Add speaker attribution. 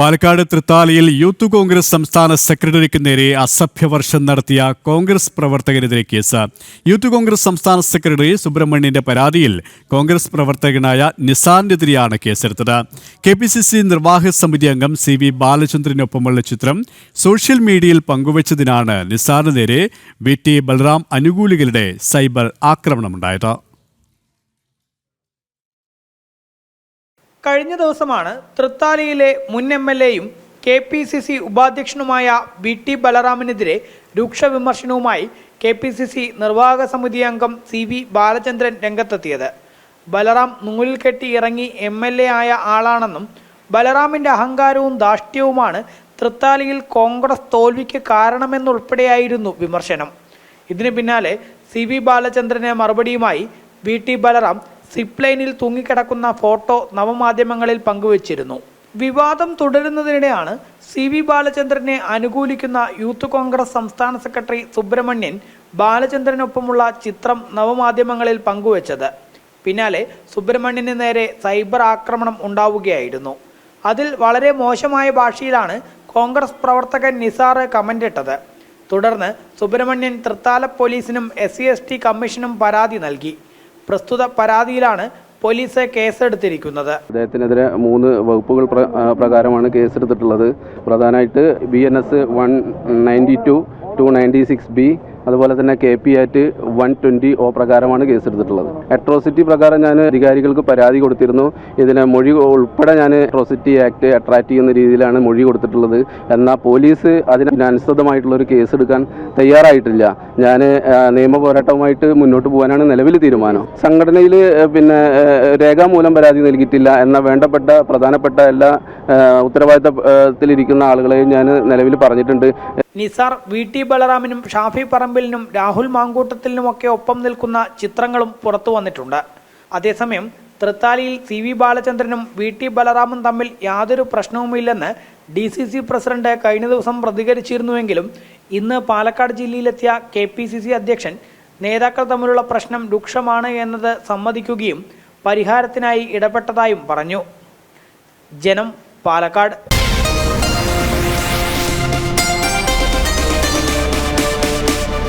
Speaker 1: Palakkad തൃത്താലയിൽ youth Congress സംസ്ഥാന സെക്രട്ടറിക്ക് നേരെ അസഭ്യവർഷം നടത്തിയ കോൺഗ്രസ് പ്രവർത്തകനെതിരെ കേസ്. യൂത്ത് കോൺഗ്രസ് സംസ്ഥാന സെക്രട്ടറി സുബ്രഹ്മണ്യന്റെ പരാതിയിൽ കോൺഗ്രസ് പ്രവർത്തകനായ നിസാറിനെതിരെയാണ് കേസെടുത്തത്. കെ പി സി സി നിർവാഹക സമിതി അംഗം സി വി ബാലചന്ദ്രനൊപ്പമുള്ള ചിത്രം സോഷ്യൽ മീഡിയയിൽ പങ്കുവച്ചതിനാണ് നിസാറിന് നേരെ വി ടി ബൽറാം അനുകൂലികളുടെ സൈബർ ആക്രമണമുണ്ടായത്.
Speaker 2: കഴിഞ്ഞ ദിവസമാണ് തൃത്താലയിലെ മുൻ എം എൽ എയും കെ പി സി സി ഉപാധ്യക്ഷനുമായ വി ടി ബലറാമിനെതിരെ രൂക്ഷ വിമർശനവുമായി കെ പി സി സി നിർവാഹക സമിതി അംഗം സി വി ബാലചന്ദ്രൻ രംഗത്തെത്തിയത്. ബലറാം നൂലിൽ കെട്ടി ഇറങ്ങി എം എൽ എ ആയ ആളാണെന്നും ബലറാമിന്റെ അഹങ്കാരവും ധാഷ്ട്യവുമാണ് തൃത്താലയിൽ കോൺഗ്രസ് തോൽവിക്ക് കാരണമെന്നുൾപ്പെടെയായിരുന്നു വിമർശനം. ഇതിന് പിന്നാലെ സി വി ബാലചന്ദ്രനെ മറുപടിയുമായി വി ടി ബലറാം സിപ്ലൈനിൽ തൂങ്ങിക്കിടക്കുന്ന ഫോട്ടോ നവമാധ്യമങ്ങളിൽ പങ്കുവച്ചിരുന്നു. വിവാദം തുടരുന്നതിനിടെയാണ് സി വി ബാലചന്ദ്രനെ അനുകൂലിക്കുന്ന യൂത്ത് കോൺഗ്രസ് സംസ്ഥാന സെക്രട്ടറി സുബ്രഹ്മണ്യൻ ബാലചന്ദ്രനൊപ്പമുള്ള ചിത്രം നവമാധ്യമങ്ങളിൽ പങ്കുവച്ചത്. പിന്നാലെ സുബ്രഹ്മണ്യന് നേരെ സൈബർ ആക്രമണം ഉണ്ടാവുകയായിരുന്നു. അതിൽ വളരെ മോശമായ ഭാഷയിലാണ് കോൺഗ്രസ് പ്രവർത്തകൻ നിസാർ കമന്റിട്ടത് തുടർന്ന് സുബ്രഹ്മണ്യൻ തൃത്താല പോലീസിനും എസ് സി കമ്മീഷനും പരാതി നൽകി. പ്രസ്തുത പരാതിയിലാണ് പോലീസ് കേസെടുത്തിരിക്കുന്നത്.
Speaker 3: അദ്ദേഹത്തിനെതിരെ മൂന്ന് വകുപ്പുകൾ പ്രകാരമാണ് കേസെടുത്തിട്ടുള്ളത്. പ്രധാനമായിട്ട് B N S one ninety two two ninety six B അതുപോലെ തന്നെ K P act one twenty O പ്രകാരമാണ് കേസെടുത്തിട്ടുള്ളത്. അട്രോസിറ്റി പ്രകാരം ഞാൻ അധികാരികൾക്ക് പരാതി കൊടുത്തിരുന്നു. ഇതിനെ മൊഴി ഉൾപ്പെടെ ഞാൻ അട്രോസിറ്റി ആക്ട് അട്രാക്ട് ചെയ്യുന്ന രീതിയിലാണ് മൊഴി കൊടുത്തിട്ടുള്ളത്. എന്നാൽ പോലീസ് അതിന് അനുസൃതമായിട്ടുള്ള ഒരു കേസ് എടുക്കാൻ തയ്യാറായിട്ടില്ല. ഞാൻ നിയമ പോരാട്ടവുമായിട്ട് മുന്നോട്ട് പോകാനാണ് നിലവിൽ തീരുമാനം. സംഘടനയിൽ പിന്നെ രേഖാമൂലം പരാതി നൽകിയിട്ടില്ല എന്ന വേണ്ടപ്പെട്ട പ്രധാനപ്പെട്ട എല്ലാ ഉത്തരവാദിത്തത്തിലിരിക്കുന്ന ആളുകളെയും ഞാൻ നിലവിൽ പറഞ്ഞിട്ടുണ്ട്.
Speaker 2: നിസാർ വി. ടി. ബലറാമിനും ഷാഫി പറമ്പിലിനും രാഹുൽ മാങ്കൂട്ടത്തിനുമൊക്കെ ഒപ്പം നിൽക്കുന്ന ചിത്രങ്ങളും പുറത്തു വന്നിട്ടുണ്ട്. അതേസമയം തൃത്താലിയിൽ സി. വി. ബാലചന്ദ്രനും വി. ടി. ബലറാമും തമ്മിൽ യാതൊരു പ്രശ്നവുമില്ലെന്ന് ഡി. സി. സി പ്രസിഡന്റ് കഴിഞ്ഞ ദിവസം പ്രതികരിച്ചിരുന്നുവെങ്കിലും ഇന്ന് പാലക്കാട് ജില്ലയിലെത്തിയ കെ. പി. സി. സി അധ്യക്ഷൻ നേതാക്കൾ തമ്മിലുള്ള പ്രശ്നം രൂക്ഷമാണ് എന്നത് സമ്മതിക്കുകയും പരിഹാരത്തിനായി ഇടപെട്ടതായും പറഞ്ഞു. ജനം പാലക്കാട്.